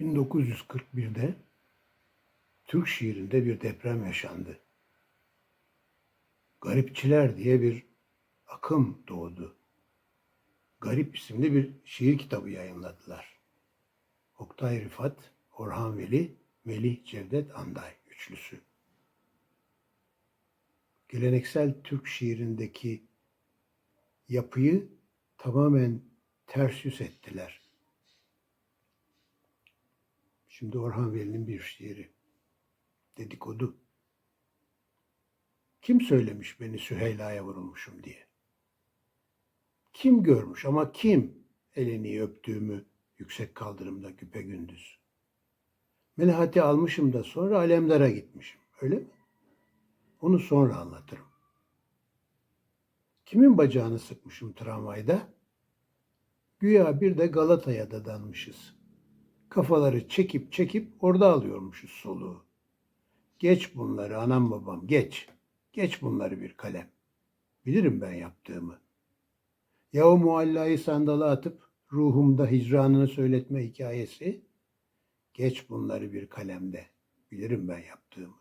1941'de Türk şiirinde bir deprem yaşandı. Garipçiler diye bir akım doğdu. Garip isimli bir şiir kitabı yayınladılar. Oktay Rifat, Orhan Veli, Melih Cevdet Anday üçlüsü. Geleneksel Türk şiirindeki yapıyı tamamen ters yüz ettiler. Şimdi Orhan Veli'nin bir şiiri. Dedikodu. Kim söylemiş beni Süheyla'ya vurulmuşum diye? Kim görmüş ama kim elini öptüğümü yüksek kaldırımda güpe gündüz? Melahati almışım da sonra alemdara gitmişim. Öyle mi? Onu sonra anlatırım. Kimin bacağını sıkmışım tramvayda? Güya bir de Galata'ya dadanmışız. Kafaları çekip çekip orada alıyormuşuz soluğu. Geç bunları anam babam geç. Geç bunları bir kalem. Bilirim ben yaptığımı. Ya o muallayı sandala atıp ruhumda hicranını söyletme hikayesi. Geç bunları bir kalemde. Bilirim ben yaptığımı.